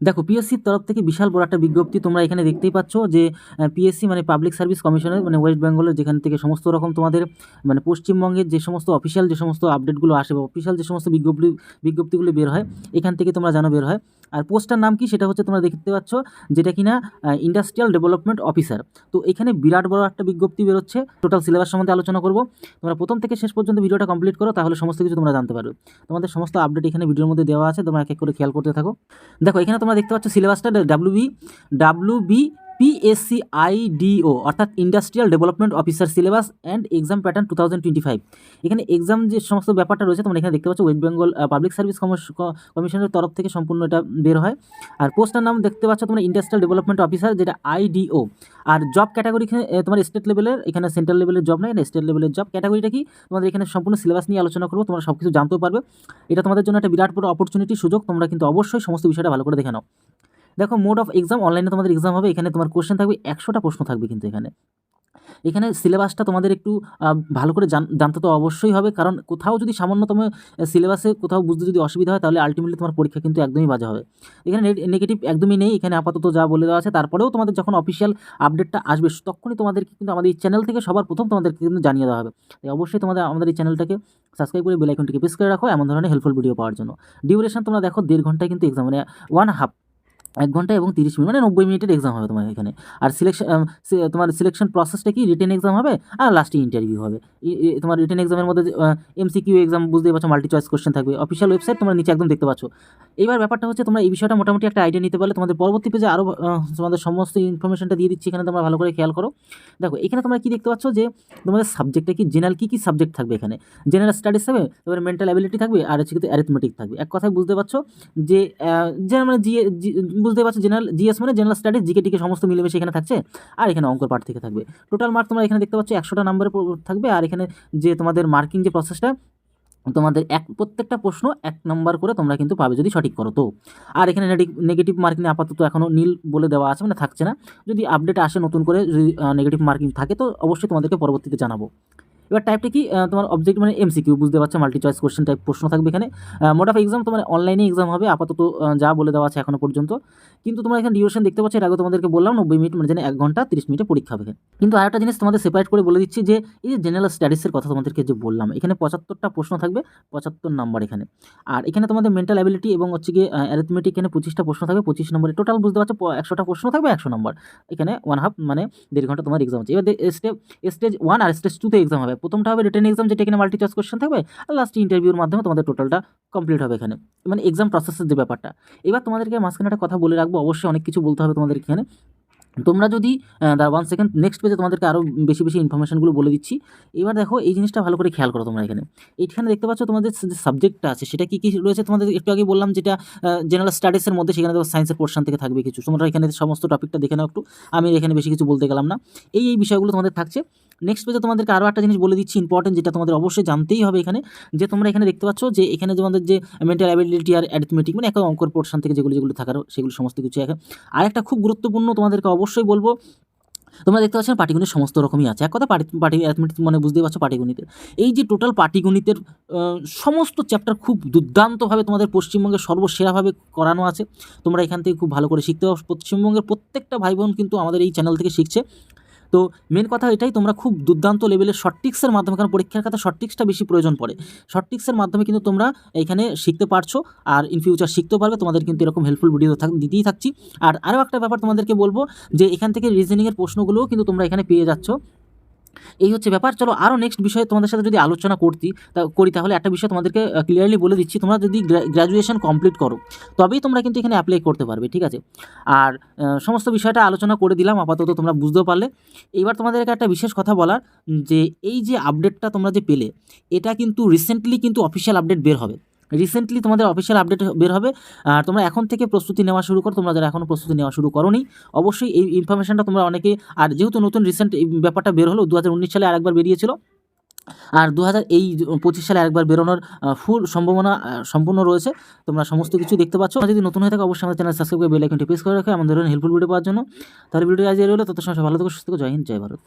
দেখো পিএসসির তরফ থেকে বিশাল বড় একটা বিজ্ঞপ্তি তোমরা এখানে দেখতেই পাচ্ছ যে পিএসসি মানে পাবলিক সার্ভিস কমিশনের মানে ওয়েস্ট বেঙ্গলের যেখান থেকে সমস্ত রকম তোমাদের মানে পশ্চিমবঙ্গের যে সমস্ত অফিসিয়াল যে সমস্ত আপডেটগুলো আসে বা অফিসিয়াল যে সমস্ত বিজ্ঞপ্তি, বিজ্ঞপ্তিগুলো বের হয়, এখান থেকে তোমরা জানো বের হয়। আর পোস্টটার নাম কি সেটা হচ্ছে তোমরা দেখতে পাচ্ছ, যেটা কিনা ইন্ডাস্ট্রিয়াল ডেভেলপমেন্ট অফিসার তো এখানে বিরাট বড় একটা বিজ্ঞপ্তি বেরোচ্ছে টোটাল সিলেবাস সম্বন্ধে আলোচনা করব। তোমরা প্রথম থেকে শেষ পর্যন্ত ভিডিওটা কমপ্লিট করো, তাহলে সমস্ত কিছু তোমরা জানতে পারবে। তোমাদের সমস্ত আপডেট এখানে ভিডিওর মধ্যে দেওয়া আছে, তোমরা এক এক করে খেয়াল করতে থাকো। দেখো, এখানে তোমরা দেখতে পাচ্ছ সিলেবাসটা W B W B PSC IDO অর্থাৎ industrial development officer syllabus and exam pattern two thousand twenty five এখানে এক্সাম যে সমস্ত ব্যাপারটা রয়েছে, তোমরা এখানে দেখতে পাচ্ছ ওয়েস্ট বেঙ্গল পাবলিক সার্ভিস কমিশনের তরফ থেকে সম্পূর্ণ এটা বের হয়। আর পোস্টার নাম দেখতে পাচ্ছ তোমরা ইন্ডাস্ট্রিয়াল ডেভেলপমেন্ট অফিসার যেটা আইডিও আর জব ক্যাটাগরি তোমার স্টেট লেভেলের এখানে সেন্ট্রাল লেভেলের জব নয় স্টেট লেভেলের জব ক্যাটাগরিটা কি? তোমাদের এখানে সম্পূর্ণ সিলেবাস নিয়ে আলোচনা করব, তোমরা সব কিছু জানতেও পারবে। এটা তোমাদের জন্য একটা বিরাট বড় অপরচুনিটি সুযোগ, তোমরা কিন্তু অবশ্যই সমস্ত বিষয়টা ভালো করে দেখে নাও। দেখো মোড অফ এক্সাম অনলাইনে তোমাদের এক্সাম হবে, এখানে তোমার কোশ্চেন থাকবে, একশোটা প্রশ্ন থাকবে কিন্তু এখানে। এখানে সিলেবাসটা তোমাদের একটু ভালো করে জানতে তো অবশ্যই হবে, কারণ কোথাও যদি সামান্যতম সিলেবাসে কোথাও বুঝতে যদি অসুবিধা হয়, তাহলে আলটিমেটলি তোমার পরীক্ষা কিন্তু একদমই বাজে হবে। এখানে নেগেটিভ একদমই নেই, এখানে আপাতত যা বলে দেওয়া আছে, তারপরেও তোমাদের যখন অফিসিয়াল আপডেটটা আসবে, তখনই তোমাদেরকে কিন্তু আমাদের এই চ্যানেল থেকে সবার প্রথম তোমাদেরকে কিন্তু জানিয়ে দেওয়া হবে। তাই অবশ্যই তোমাদের, আমাদের এই চ্যানেলটাকে সাবস্ক্রাইব করে বেল আইকনটিকে প্রেস করে রাখো, এমন ধরনের হেল্পফুল ভিডিও পাওয়ার জন্য। ডিউরেশন তোমরা দেখো দেড় ঘন্টায় কিন্তু এক্সাম মানে ওয়ান হাফ এক ঘণ্টা এবং তিরিশ মিনিট মানে নব্বই মিনিটের এক্সাম হবে তোমার এখানে। আর সিলেকশন তোমার সিলেকশন প্রসেসটা কি? রিটেন এক্সাম হবে আর লাস্টে ইন্টারভিউ হবে? তোমার রিটেন এক্সামের মধ্যে এমসিকিউ এক্সাম বুঝতেই পারছ মাল্টি চয়েস কোশ্চেন থাকবে। অফিসিয়াল ওয়েবসাইট তোমরা নিচে একদম দেখতে পাচ্ছ। এইবার ব্যাপারটা হচ্ছে তোমরা এই বিষয়টা মোটামুটি একটা আইডিয়া নিতে পারলে। তোমাদের পরবর্তী পেজে আরও তোমাদের সমস্ত ইনফরমেশনটা দিয়ে দিচ্ছি। এখানে তোমরা ভালো করে খেয়াল করো। দেখো, এখানে তোমরা কি দেখতে পাচ্ছ যে, তোমাদের সাবজেক্টটা কি জেনারেল কী কী সাবজেক্ট থাকবে এখানে? জেনারেল স্টাডিজ থাকবে, তারপরে মেন্টাল অ্যাবিলিটি থাকবে, আর হচ্ছে কিন্তু অ্যারিথমেটিক থাকবে। এক কথায় বুঝতে পারছ যে জেনারেল মানে জিএ বুঝতে পারছ জেনারেল জিএস মানে জেনারেল স্টাডিজ জিকে টিকে সমস্ত মিলেমিশে এখানে থাকছে, আর এখানে অঙ্কর পার্ট থেকে থাকবে। টোটাল মার্ক তোমরা এখানে দেখতে পাচ্ছ, একশোটা নাম্বারে থাকবে, আর এখানে যে তোমাদের মার্কিং যে প্রসেসটা তোমাদের এক, প্রত্যেকটা প্রশ্ন এক নম্বর করে তোমরা কিন্তু পাবে যদি সঠিক করো তো। আর এখানে নেগেটিভ মার্কিং আপাতত এখনও নীল বলে দেওয়া আছে মানে থাকছে না। যদি আপডেট আসে নতুন করে, যদি নেগেটিভ মার্কিং থাকে তো অবশ্যই তোমাদেরকে পরবর্তীতে জানাব। এবার টাইপটা কি? তোমার অবজেক্ট মানে এমসিকিউ বুঝতে পারছ? মাল্টি চয়েস কোশ্চেন টাইপ প্রশ্ন থাকবে এখানে। মোড অফ এক্সাম তোমার অনলাইনে এক্সাম হবে, আপাতত যা বলে দেওয়া আছে এখনও পর্যন্ত। কিন্তু তোমরা এখানে ডিউরেশন দেখতে পাচ্ছ, এর আগে তোমাদেরকে বললাম, নব্বই মিনিট মানে এক ঘণ্টা তিরিশ মিনিটে পরীক্ষা হবে কিন্তু আরেকটা জিনিস তোমাদের সেপারেট করে বলে দিচ্ছি যে, এই যে জেনারেল স্টাডিসের কথা তোমাদেরকে যে বললাম, এখানে পঁচাত্তরটা প্রশ্ন থাকবে, পঁচাত্তর নাম্বার এখানে। আর এখানে তোমাদের মেন্টাল অ্যাবিলিটি এবং হচ্ছে গিয়ে অ্যারিথমেটিক এখানে পঁচিশটা প্রশ্ন থাকবে, পঁচিশ নম্বরে টোটাল বুঝতে পারছ একশোটা প্রশ্ন থাকবে, একশো নম্বর এখানে ওয়ান হাফ মানে দেড় ঘণ্টা তোমার এক্সাম হচ্ছে। এবার স্টেপ স্টেজ ওয়ান আর স্টেজ টুতে এক্সাম হবে। প্রথমটা হবে রিটেন এক্সাম যেটা এখানে মাল্টি চয়েস কোশ্চেন থাকবে, আর লাস্ট ইন্টারভিউর মাধ্যমে তোমাদের টোটালটা কমপ্লিট হবে এখানে। মানে এক্সাম প্রসেসের যে ব্যাপারটা। এবার তোমাদেরকে মাঝখানে একটা কথা বলে রাখব, অবশ্যই অনেক কিছু বলতে হবে তোমাদের এখানে। তোমরা যদি দাঁড়া ওয়ান সেকেন্ড নেক্সট পেজে তোমাদেরকে আরও বেশি বেশি ইনফরমেশনগুলো বলে দিচ্ছি। এবার দেখো, এই জিনিসটা ভালো করে খেয়াল করো তোমরা এখানে। এইখানে দেখতে পাচ্ছ তোমাদের যে সাবজেক্টটা আছে, সেটা কী কী রয়েছে তোমাদের একটু আগে বললাম, যেটা জেনারেল স্টাডিজের মধ্যে সেখানে তোমার সায়েন্সের পোর্শন থেকে থাকবে কিছু। তোমরা এখানে সমস্ত টপিকটা দেখে নাও একটু। আমি এখানে বেশি কিছু বলতে গেলাম না। এই এই বিষয়গুলো তোমাদের থাকছে। নেক্সট পেজে তোমাদেরকে আরও একটা জিনিস বলে দিচ্ছি ইম্পর্টেন্ট যেটা তোমাদের অবশ্যই জানতেই হবে এখানে, যে তোমরা এখানে দেখতে পাচ্ছ যে এখানে তোমাদের যে মেন্টাল অ্যাবিলিটি আর অ্যারিথমেটিক মানে একটা অঙ্কর পোর্শন থেকে যেগুলো যেগুলো থাকার, সেগুলো সমস্ত কিছু এখানে আর একটা খুব গুরুত্বপূর্ণ তোমাদেরকে অবশ্যই বলব, তোমরা দেখতে পাচ্ছ পাটিগণিত সমস্ত রকমই আছে। এক কথা পাটি পাটি অ্যাথমেটিক মানে বুঝতেই পারছ পাটিগণিতের এই যে টোটাল পাটিগণিতের সমস্ত চ্যাপ্টার খুব দুর্দান্তভাবে তোমাদের পশ্চিমবঙ্গের সর্বসেরাভাবে করানো আছে। তোমরা এখান থেকে খুব ভালো করে শিখতে পারো। পশ্চিমবঙ্গের প্রত্যেকটা ভাই বোন কিন্তু আমাদের এই চ্যানেল থেকে শিখছে। তো মেন কথা এটাই, তোমরা খুব দুর্দান্ত লেভেলের শর্টটিক্সের মাধ্যমে, কারণ পরীক্ষার খাতা শর্টটিক্সটা বেশি প্রয়োজন পড়ে। শর্ট টিক্সের মাধ্যমে কিন্তু তোমরা এখানে শিখতে পারছ, আর ইন ফিউচার শিখতেও পারবে, তোমাদের কিন্তু এরকম হেল্পফুল ভিডিও থাক, দিতেই থাকছি। আর আরও একটা ব্যাপার তোমাদেরকে বলব, যে এখান থেকে রিজনিংয়ের প্রশ্নগুলোও কিন্তু তোমরা এখানে পেয়ে যাচ্ছ। এই হচ্ছে ব্যাপার। চলো আরও নেক্সট বিষয়ে তোমাদের সাথে যদি আলোচনা করতি, তা করি তাহলে একটা বিষয় তোমাদেরকে ক্লিয়ারলি বলে দিচ্ছি। তোমরা যদি গ্র্যাজুয়েশন কমপ্লিট করো, তবেই তোমরা কিন্তু এখানে অ্যাপ্লাই করতে পারবে, ঠিক আছে? আর সমস্ত বিষয়টা আলোচনা করে দিলাম, আপাতত তোমরা বুঝতেও পারলে। এইবার তোমাদেরকে একটা বিশেষ কথা বলার, যে এই যে আপডেটটা তোমরা যে পেলে, এটা কিন্তু রিসেন্টলি কিন্তু অফিসিয়াল আপডেট বের হবে। রিসেন্টলি তোমাদের অফিসিয়াল আপডেট বের হবে। আর তোমরা এখন থেকে প্রস্তুতি নেওয়া শুরু করো। তোমরা যারা এখনও প্রস্তুতি নেওয়া শুরু করোনি, অবশ্যই এই ইনফরমেশনটা তোমরা অনেকে আর যেহেতু নতুন রিসেন্ট ব্যাপারটা বের হলো দু হাজার উনিশ সালে আরেকবার বেরিয়েছিল। আর দু হাজার এই পঁচিশ সালে আরেকবার বেরোনোর ফুল সম্ভাবনা সম্পূর্ণ রয়েছে। তোমরা সমস্ত কিছু দেখতে পাচ্ছ। যদি নতুন হয়ে থাকে, অবশ্যই আমাদের চ্যানেল সাবস্ক্রাইব করে বেল আইকনটি প্রেস করে রাখো। আমাদের হেল্পফুল ভিডিও পাওয়ার জন্য। তাহলে ভিডিও আজ রইল। তত সময় ভালো থেকো, সুস্থ জয় হিন্দ, জয় ভারত।